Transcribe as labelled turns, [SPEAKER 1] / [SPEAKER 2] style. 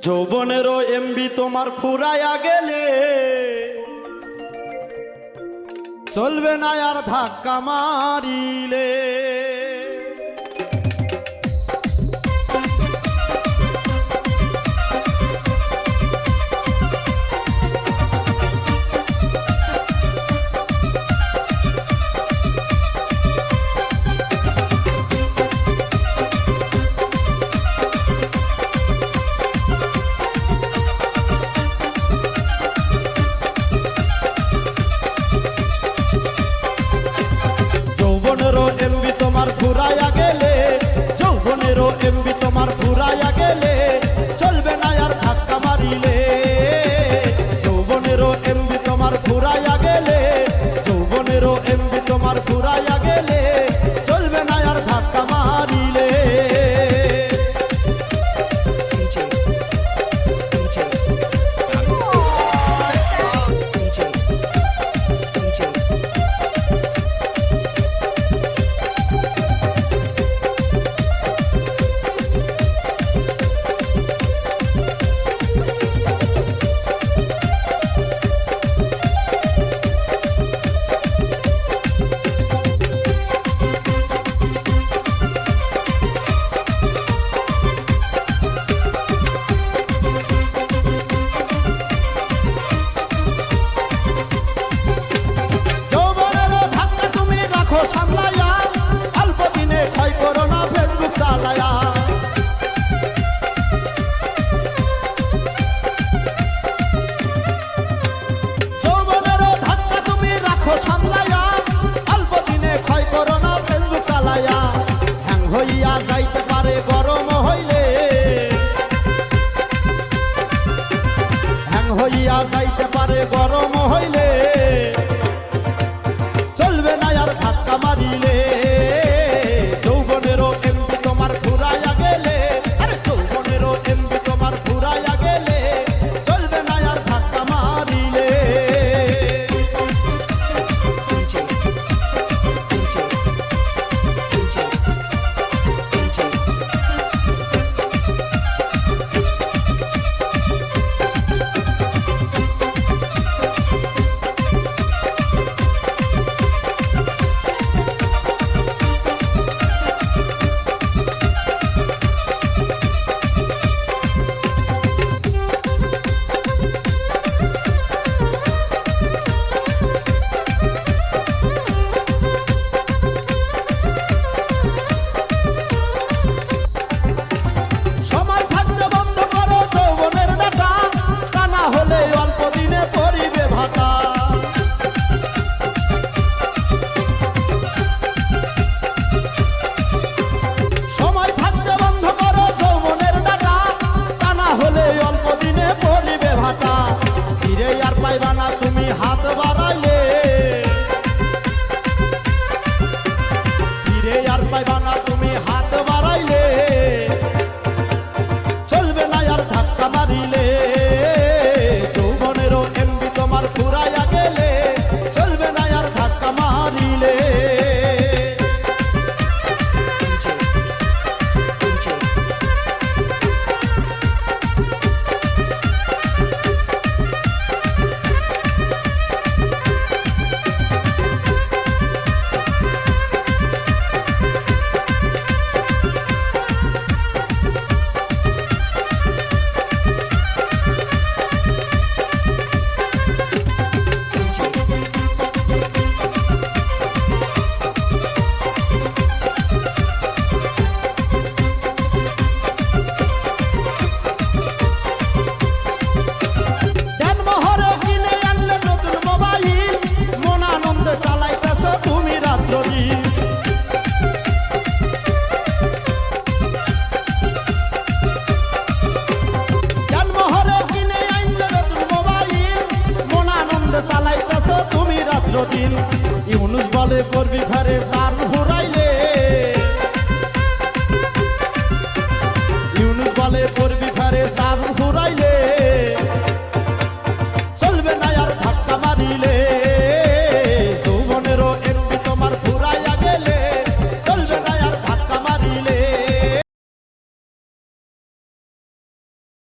[SPEAKER 1] যৌবনেরও MB তোমার ফুরাইয়া গেলে। চলবে না আর ধাক্কা মারিলে। হইয়া যাইতে পারে গরম হইলে। চলবে না আর ধাক্কা মারিলে। भिखारे सार